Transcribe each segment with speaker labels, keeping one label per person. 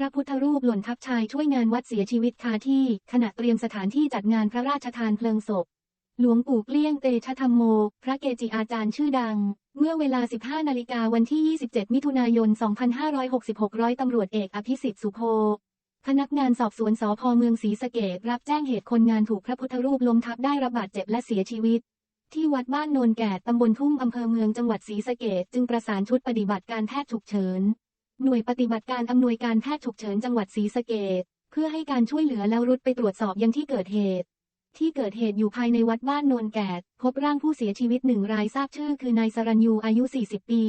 Speaker 1: พระพุทธรูปหล่นทับชายช่วยงานวัดเสียชีวิตคาที่ขณะเตรียมสถานที่จัดงานพระราชทานเพลิงศพ หลวงปู่เกลี้ยงเตชะธรรมโม พระเกจิอาจารย์ชื่อดัง เมื่อเวลา 15 นาฬิกาวันที่ 27 มิถุนายน 2566ร้อยตำรวจเอกอภิสิทธิ์สุโพพนักงานสอบสวนสพเมืองศรีสะเกดรับแจ้งเหตุคนงานถูกพระพุทธรูปล้มทับได้รับบาดเจ็บและเสียชีวิต ที่วัดบ้านโนนแก่ตำบลทุ่งอำเภอเมืองจังหวัดศรีสะเกดจึงประสานชุดปฏิบัติการแพทย์ฉุกเฉิน หน่วยปฏิบัติการอำนวยการแพทย์ฉุกเฉินจังหวัดศรีสะเกดเพื่อให้การช่วยเหลือแล้วรุดไปตรวจสอบยังที่เกิดเหตุ ที่เกิดเหตุอยู่ภายในวัดบ้านโนนแกดพบร่างผู้เสียชีวิตหนึ่งรายทราบชื่อคือนายสรัญยูอายุ 40 ปี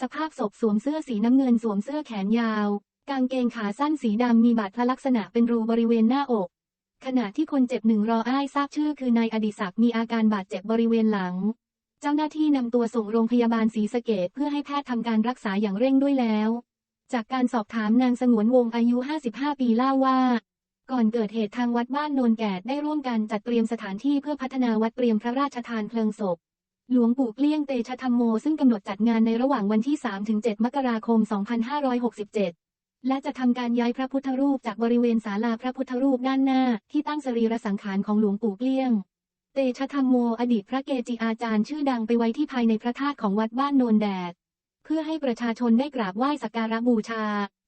Speaker 1: สภาพศพสวมเสื้อสีน้ำเงินสวมเสื้อแขนยาว กางเกงขาสั้นสีดำมีบาดพระลักษณะเป็นรูบริเวณหน้าอก ขณะที่คนเจ็บหนึ่งรออ้ายทราบชื่อคือนายอดิศักดิ์มีอาการบาดเจ็บบริเวณหลังเจ้าหน้าที่นำตัวส่งโรงพยาบาลศรีสะเกดเพื่อให้แพทย์ทำการรักษาอย่างเร่งด้วยแล้ว จากการสอบถามนางสงวนวงอายุ 55 ปีเล่าว่า ก่อนเกิดเหตุทางวัดบ้านโนนแกดได้ร่วมกันจัดเตรียมสถานที่เพื่อพัฒนาวัดเตรียมพระราชทานเพลิงศพ หลวงปู่เกลี้ยงเตชะธรรมโมซึ่งกำหนดจัดงานในระหว่างวันที่ 3-7 มกราคม 2567และจะทำการย้ายพระพุทธรูปจากบริเวณศาลาพระพุทธรูปด้านหน้า ที่ตั้งสรีระสังขารของหลวงปู่เกลี้ยง เตชะธรรมโม อดีตพระเกจิอาจารย์ชื่อดังไปไว้ที่ภายในพระธาตุของวัดบ้านโนนแดด เพื่อให้ประชาชนได้กราบไหว้สักการะบูชา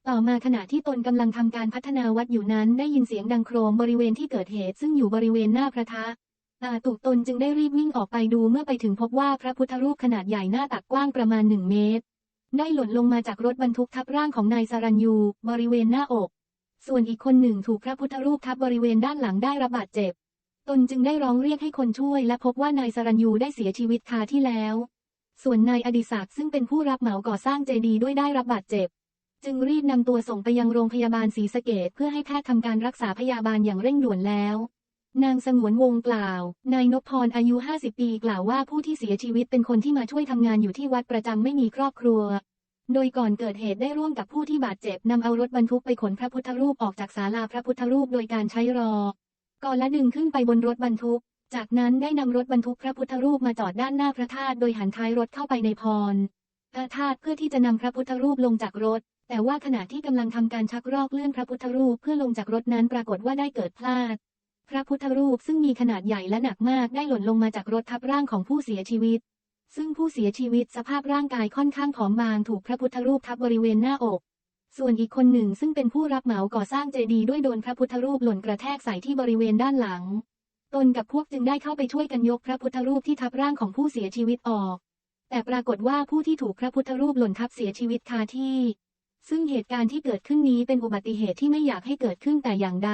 Speaker 1: ต่อมาขณะที่ตนกำลังทำการพัฒนาวัดอยู่นั้นได้ยินเสียงดังโครมบริเวณที่เกิดเหตุซึ่งอยู่บริเวณหน้าพระธาตุอาตุกตนจึงได้รีบวิ่งออกไปดูเมื่อไปถึงพบว่าพระพุทธรูปขนาดใหญ่หน้าตักกว้างประมาณหนึ่งเมตร ได้หล่นลงมาจากรถบรรทุกทับร่างของนายสรัญยู บริเวณหน้าอก ส่วนอีกคนหนึ่งถูกพระพุทธรูปทับบริเวณด้านหลังได้รับบาดเจ็บ ตนจึงได้ร้องเรียกให้คนช่วยและพบว่านายสรัญยูได้เสียชีวิตคาที่แล้ว ส่วนนายอดิศักดิ์ซึ่งเป็นผู้รับเหมาก่อสร้างเจดีย์ด้วยได้รับบาดเจ็บ จึงรีบนำตัวส่งไปยังโรงพยาบาลศรีสะเกดเพื่อให้แพทย์ทำการรักษาพยาบาลอย่างเร่งด่วนแล้ว นางสงวนวงกล่าว นายนพพรอายุ 50 ปีกล่าวว่าผู้ที่เสียชีวิตเป็นคนที่มาช่วยทำงานอยู่ที่วัดประจำไม่มีครอบครัว โดยก่อนเกิดเหตุได้ร่วมกับผู้ที่บาดเจ็บนำเอารถบรรทุกไปขนพระพุทธรูปออกจากศาลาพระพุทธรูปโดยการใช้รอก่อนและดึงขึ้นไปบนรถบรรทุก จากนั้นได้นำรถบรรทุกพระพุทธรูปมาจอดด้านหน้าพระธาตุโดยหันท้ายรถเข้าไปในพรพระธาตุเพื่อที่จะนำพระพุทธรูปลงจากรถ แต่ว่าขณะที่กำลังทำการชักรอกเลื่อนพระพุทธรูปเพื่อลงจากรถนั้นปรากฏว่าได้เกิดพลาด พระพุทธรูปซึ่งมีขนาดใหญ่และหนักมากได้หล่นลงมาจากรถทับร่างของผู้เสียชีวิต ซึ่งผู้เสียชีวิตสภาพร่างกายค่อนข้างผอมบางถูกพระพุทธรูปทับบริเวณหน้าอก ส่วนอีกคนหนึ่งซึ่งเป็นผู้รับเหมาก่อสร้างเจดีย์ด้วยโดนพระพุทธรูปหล่นกระแทกใส่ที่บริเวณด้านหลัง ตนกับพวกจึงได้เข้าไปช่วยกันยกพระพุทธรูปที่ทับร่างของผู้เสียชีวิตออก แต่ปรากฏว่าผู้ที่ถูกพระพุทธรูปหล่นทับเสียชีวิตคาที่ ซึ่งเหตุการณ์ที่เกิดขึ้นนี้เป็นอุบัติเหตุที่ไม่อยากให้เกิดขึ้นแต่อย่างใด